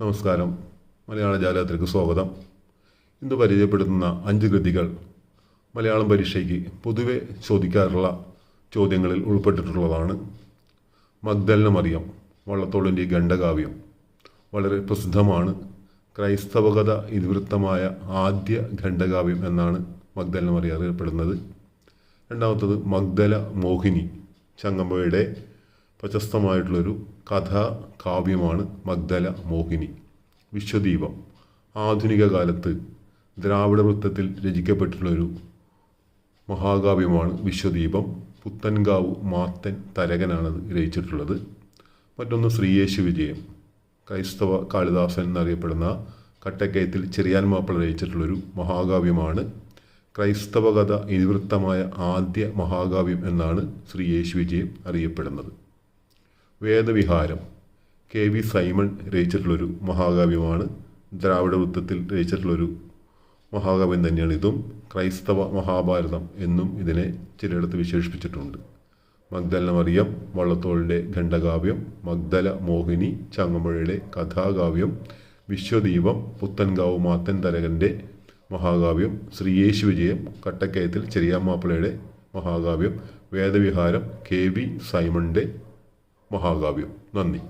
നമസ്കാരം. മലയാള ജാലകത്തിലേക്ക് സ്വാഗതം. ഇന്ന് പരിചയപ്പെടുത്തുന്ന അഞ്ച് കൃതികൾ മലയാളം പരീക്ഷയ്ക്ക് പൊതുവെ ചോദിക്കാറുള്ള ചോദ്യങ്ങളിൽ ഉൾപ്പെട്ടിട്ടുള്ളതാണ്. മഗ്ദലിന മറിയം വള്ളത്തോളിന്റെ ഖണ്ഡകാവ്യം വളരെ പ്രസിദ്ധമാണ്. ക്രൈസ്തവകഥ ഇതിവൃത്തമായ ആദ്യ ഖണ്ഡകാവ്യം എന്നാണ് മഗ്ദലിന മറിയം അറിയപ്പെടുന്നത്. രണ്ടാമത്തത് മഗ്ദല മോഹിനി ചങ്ങമ്പയുടെ പ്രശസ്തമായിട്ടുള്ളൊരു കഥാ കാവ്യമാണ് മഗ്ദല മോഹിനി. വിശ്വദീപം. ആധുനിക കാലത്ത് ദ്രാവിഡ വൃത്തത്തിൽ രചിക്കപ്പെട്ടിട്ടുള്ളൊരു മഹാകാവ്യമാണ് വിശ്വദീപം. പുത്തൻകാവ് മാത്തൻ തരകനാണത് രചിച്ചിട്ടുള്ളത്. മറ്റൊന്ന് ശ്രീയേശു വിജയം. ക്രൈസ്തവ കാളിദാസൻ എന്നറിയപ്പെടുന്ന കട്ടക്കയത്തിൽ ചെറിയാൻ മാപ്പിള രചിച്ചിട്ടുള്ളൊരു മഹാകാവ്യമാണ്. ക്രൈസ്തവ കഥ ഇതിവൃത്തമായ ആദ്യ മഹാകാവ്യം എന്നാണ് ശ്രീയേശു വിജയം അറിയപ്പെടുന്നത്. വേദവിഹാരം. കെ വി സൈമൺ രചിച്ചിട്ടുള്ളൊരു മഹാകാവ്യമാണ്. ദ്രാവിഡ വൃത്തത്തിൽ രചിച്ചിട്ടുള്ളൊരു മഹാകാവ്യം തന്നെയാണ് ഇതും. ക്രൈസ്തവ മഹാഭാരതം എന്നും ഇതിനെ ചിലയിടത്ത് വിശേഷിപ്പിച്ചിട്ടുണ്ട്. മഗ്ദല മറിയം വള്ളത്തോളിന്റെ ഖണ്ഡകാവ്യം മഗ്ദല മോഹിനി ചങ്ങമ്പുഴയുടെ കഥാകാവ്യം വിശ്വദീപം പുത്തൻകാവ് മാത്തൻ തരകന്റെ മഹാകാവ്യം ശ്രീയേശു വിജയം കട്ടക്കയത്തിൽ ചെറിയാമാപ്പിളയുടെ മഹാകാവ്യം വേദവിഹാരം കെ വി സൈമണിന്റെ മഹാകാവ്യം. നന്ദി.